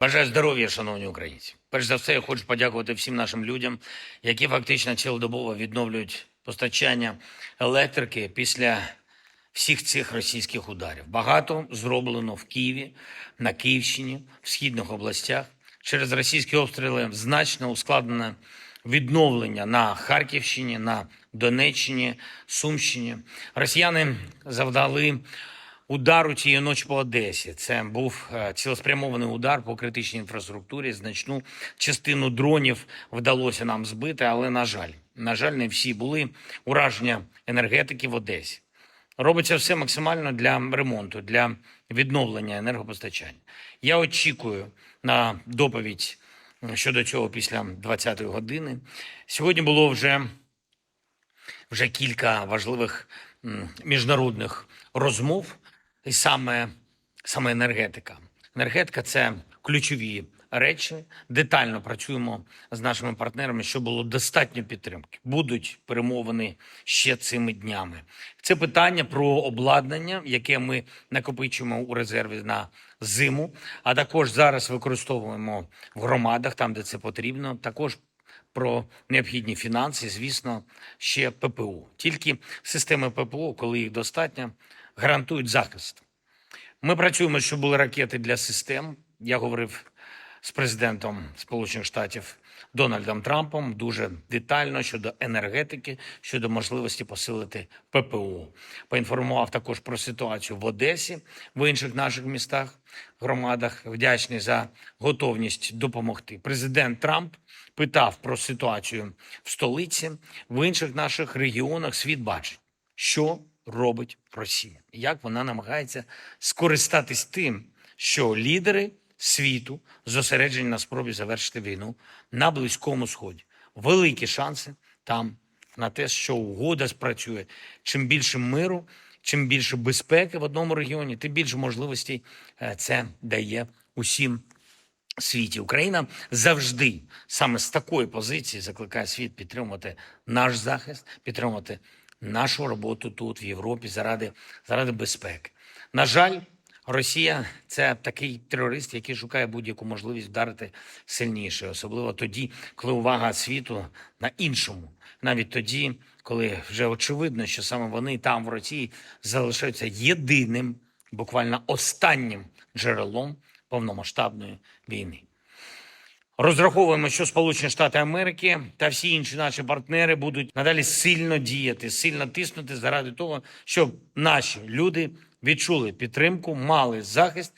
Бажаю здоров'я, шановні українці. Перш за все, я хочу подякувати всім нашим людям, які фактично цілодобово відновлюють постачання електрики після всіх цих російських ударів. Багато зроблено в Києві, на Київщині, в східних областях. Через російські обстріли значно ускладнене відновлення на Харківщині, на Донеччині, Сумщині. Росіяни завдали удару тієї ночі по Одесі. Це був е, цілеспрямований удар по критичній інфраструктурі. Значну частину дронів вдалося нам збити, але на жаль, на жаль, не всі були ураження енергетики в Одесі. Робиться все максимально для ремонту, для відновлення енергопостачання. Я очікую на доповідь щодо цього після 20-ї години. Сьогодні було вже вже кілька важливих міжнародних розмов, і саме, саме енергетика. Енергетика це ключові речі. Детально працюємо з нашими партнерами, щоб було достатньо підтримки. Будуть перемовини ще цими днями. Це питання про обладнання, яке ми накопичуємо у резерві на зиму, а також зараз використовуємо в громадах, там де це потрібно. Також про необхідні фінанси, звісно, ще ППУ. Тільки системи ППО, коли їх достатньо, гарантують захист. Ми працюємо, щоб були ракети для систем. Я говорив з президентом Сполучених Штатів Дональдом Трампом дуже детально щодо енергетики, щодо можливості посилити ППО. Поінформував також про ситуацію в Одесі, в інших наших містах, громадах. Вдячний за готовність допомогти. Президент Трамп питав про ситуацію в столиці, в інших наших регіонах. Світ бачить, що робить Росія, як вона намагається скористатись тим, що лідери світу зосереджені на спробі завершити війну на близькому сході. Великі шанси там на те, що угода спрацює. Чим більше миру, чим більше безпеки в одному регіоні, тим більше можливостей е, це дає усім світі. Україна завжди саме з такої позиції закликає світ підтримувати наш захист, підтримувати нашу роботу тут, в Європі, заради, заради безпеки. На жаль, Росія це такий терорист, який шукає будь-яку можливість вдарити сильніше, особливо тоді, коли увага світу на іншому, навіть тоді, коли вже очевидно, що саме вони там в Росії залишаються єдиним, буквально останнім джерелом повномасштабної війни. Розраховуємо, що Сполучені Штати Америки та всі інші наші партнери будуть надалі сильно діяти, сильно тиснути заради того, щоб наші люди відчули підтримку, мали захист,